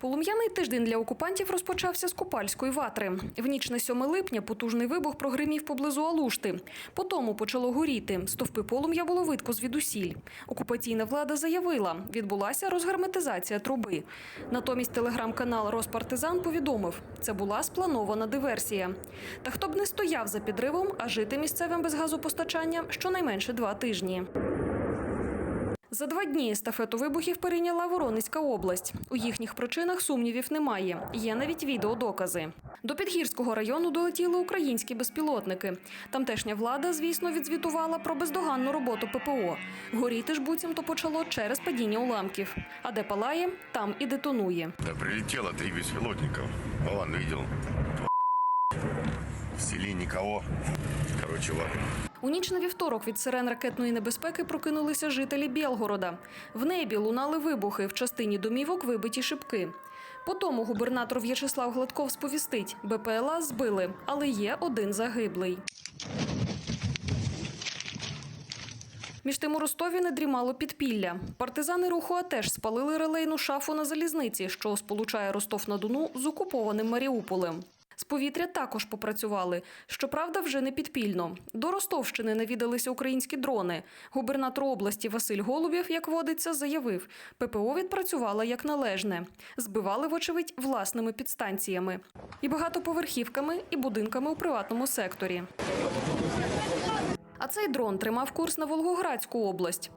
Полум'яний тиждень для окупантів розпочався з Купальської ватри. В ніч на 7 липня потужний вибух прогримів поблизу Алушти. По тому почало горіти. Стовпи полум'я було видко звідусіль. Окупаційна влада заявила, відбулася розгерметизація труби. Натомість телеграм-канал Роспартизан повідомив, це була спланована диверсія. Та хто б не стояв за підривом, а жити місцевим без газопостачання щонайменше два тижні. За два дні естафету вибухів перейняла Воронезька область. У їхніх причинах сумнівів немає. Є навіть відеодокази. До Підгірського району долетіли українські безпілотники. Тамтешня влада, звісно, відзвітувала про бездоганну роботу ППО. Горіти ж буцімто почало через падіння уламків. А де палає, там і детонує. Да, прилетело три беспилотников. Вон, видел. В селе никого. Короче, ладно. У ніч на вівторок від сирен ракетної небезпеки прокинулися жителі Білгорода. В небі лунали вибухи, в частині домівок вибиті шибки. По тому губернатор В'ячеслав Гладков сповістить, БПЛА збили, але є один загиблий. Між тим у Ростові не дрімало підпілля. Партизани руху АТЕШ спалили релейну шафу на залізниці, що сполучає Ростов-на-Дону з окупованим Маріуполем. З повітря також попрацювали. Щоправда, вже не підпільно. До Ростовщини навідалися українські дрони. Губернатор області Василь Голубєв, як водиться, заявив, ППО відпрацювала як належне. Збивали, вочевидь, власними підстанціями. І багатоповерхівками, і будинками у приватному секторі. А цей дрон тримав курс на Волгоградську область.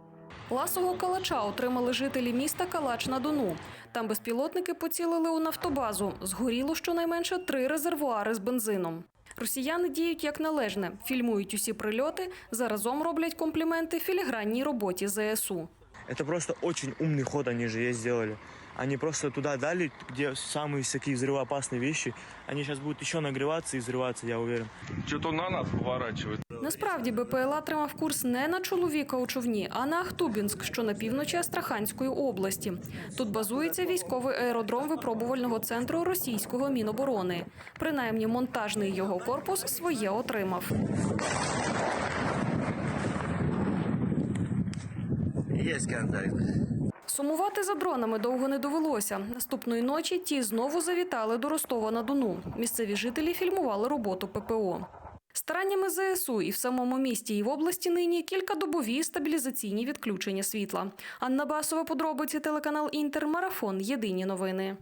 Ласого калача отримали жителі міста Калач на Дону. Там безпілотники поцілили у нафтобазу. Згоріло щонайменше три резервуари з бензином. Росіяни діють як належне, фільмують усі прильоти, заразом роблять компліменти філігранній роботі ЗСУ. Это просто очень умный ход они же ей сделали. Они просто туда дали, где самые такие взрывоопасные вещи. Они сейчас будут еще нагреваться и взрываться, я уверен. Что-то на нас поворачивает. Насправді БПЛА тримав курс не на чоловіка у човні, а на Ахтубінськ, що на півночі Астраханської області. Тут базується військовий аеродром випробувального центру російського міноборони. Принаймні, монтажний його корпус своє отримав. Есть контакт. Сумувати за дронами довго не довелося. Наступної ночі ті знову завітали до Ростова на Дону. Місцеві жителі фільмували роботу ППО. Стараннями ЗСУ і в самому місті, і в області нині кількадобові стабілізаційні відключення світла. Анна Басова, подробиці телеканал Інтер, марафон. Єдині новини.